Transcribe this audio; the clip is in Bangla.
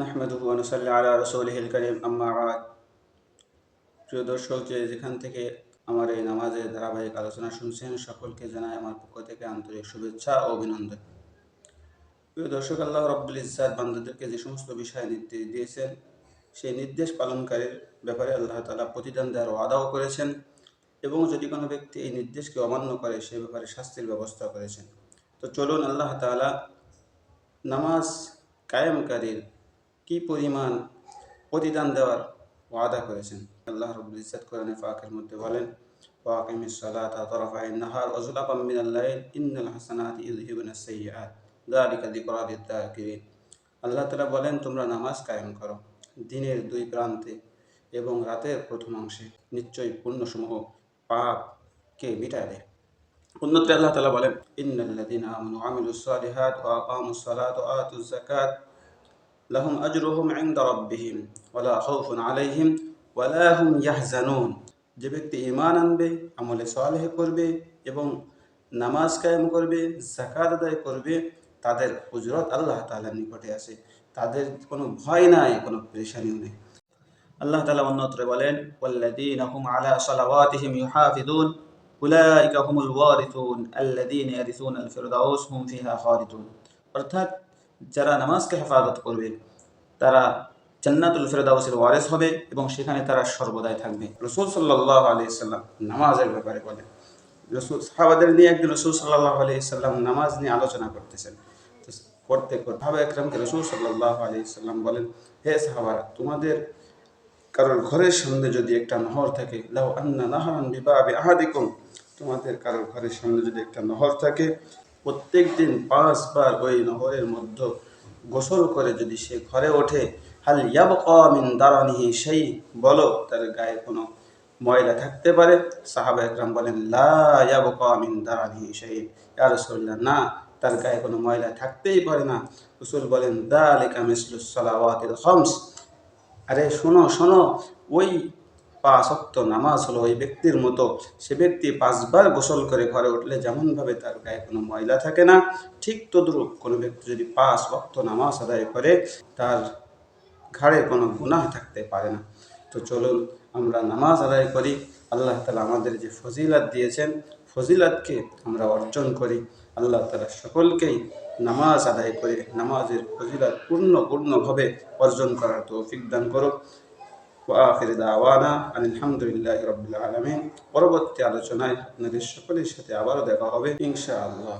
নাহমেদুহ অনুসাল্লি আলা রসৌলিহিল করিম, আম্মা বাদ। প্রিয় দর্শক, যে যেখান থেকে আমার এই নামাজের ধারাবাহিক আলোচনা শুনছেন, সকলকে জানাই আমার পক্ষ থেকে আন্তরিক শুভেচ্ছা ও অভিনন্দন। প্রিয় দর্শক, আল্লাহ রব্বুল ইসাদ বান্ধবদেরকে যে সমস্ত বিষয় নির্দেশ দিয়েছেন, সেই নির্দেশ পালনকারীর ব্যাপারে আল্লাহ তালা প্রতিদান দেওয়ার ওয়াদাও করেছেন এবং যদি কোনো ব্যক্তি এই নির্দেশকে অমান্য করে, সে ব্যাপারে শাস্তির ব্যবস্থা করেছেন। তো চলুন আল্লাহ তাআলা নামাজ কায়েমকারীর কি পরিমাণ প্রতিদান দেওয়ার ওয়াদা করেছেন? আল্লাহ রব্বুল ইজ্জত কোরআনে পাকের মধ্যে বলেন ওয়াকিমিস সালাতা তরফাই নাহার ওয়াজুলাকাম মিনাল লাইল, ইন্নাল হাসানাতি ইউযহিবুনাস সাইয়্যাত যালিকা যিকরা লিয-যাকিরিন আল্লাহ তাআলা বলেন, তোমরা নামাজ কায়েম করো দিনের দুই প্রান্তে এবং রাতের প্রথম অংশে। নিশ্চয়ই পুণ্যসমূহ পাপকে মিটায় দেয়। অন্যত্রে আল্লাহ তাআলা বলেন ইন্নাল্লাযীনা আমানু আমিলুস সালিহাত ওয়া আকামুস সালাত ওয়া আতুজ যাকাত। লাহুম আজরুহুম ইনদা রাব্বিহিম ওয়ালা খাউফুন আলাইহিম ওয়ালা হুম ইয়াহজানুন যে ব্যক্তি ঈমান আনবে আমলে সালেহ করবে এবং নামাজ কায়েম করবে যাকাত আদায় করবে তাদের উজরত আল্লাহ তাআলার নিকটে আছে তাদের কোনো ভয় নাই কোনো পেরেশানিও নেই আল্লাহ তাআলা অন্যত্রে বলেন ওয়াল্লাযীনা হুম আলা সালাওয়াতিহিম ইউহাফিজুন উলাইকা হুমুল ওয়ারিথুন আল্লাযীনা ইয়ারিসুনাল ফিরদাউস হুম ফিহা খালিদুন অর্থাৎ যারা নামাজকে হেফাজত করবে, তারা জান্নাতুল ফেরদাউসের ওয়ারেস হবে এবং সেখানে তারা সর্বদাই থাকবে। রসুল সাল্লাহ আলি সাল্লাম নামাজের ব্যাপারে বলেন। রসুল, সাহাবাদের নিয়ে একদিন রসুল সাল্লাহ আলি সাল্লাম নামাজ নিয়ে আলোচনা করতেছেন। করতে করতে হাবা একরামকে রসুল সাল্লাহ আলি সাল্লাম বলেন, হে সাহাবারা, তোমাদের কারোর ঘরের সামনে যদি একটা নহর থাকে, লাউ আন্না নাহারান আহাদিকুম, তোমাদের কারোর ঘরের সামনে যদি একটা নহর থাকে প্রত্যেক দিন পাঁচবার ওই নহরের মধ্যে গোসল করে যদি সে ঘরে ওঠে, হাল ইয়াবকা মিন দারানিহি সেই বলো তার গায়ে কোনো ময়লা থাকতে পারে? সাহাবা একরাম বলেন, লা ইয়াবকা মিন দারানিহি সেই ইয়া রাসূলুল্লাহ, না, তার গায়ে কোনো ময়লা থাকতেই পারে না। রসুল বলেন, দালিকা মিসলুস সালাওয়াতিল খামস। আরে শোনো শোনো, ওই পাঁচ অক্ত নামাজ হলো ওই ব্যক্তির মতো। সে ব্যক্তি পাঁচবার গোসল করে ঘরে উঠলে যেমনভাবে তার গায়ে কোনো ময়লা থাকে না, ঠিক তদ্রূপ কোনো ব্যক্তি যদি পাঁচ অক্ত নামাজ আদায় করে, তার ঘাড়ে কোনো গুনাহ থাকতে পারে না। তো চলুন আমরা নামাজ আদায় করি। আল্লাহ তালা আমাদের যে ফজিলাত দিয়েছেন, ফজিলাতকে আমরা অর্জন করি। আল্লাহ তালা সকলকেই নামাজ আদায় করে নামাজের ফজিলাত পূর্ণ পূর্ণভাবে অর্জন করার তৌফিক দান করুক। ওয়াখির দাওয়ানা আলহামদুলিল্লাহ রবিল আলমিন পরবর্তী আলোচনায় আপনাদের সকলের সাথে আবারও দেখা হবে ইনশাআল্লাহ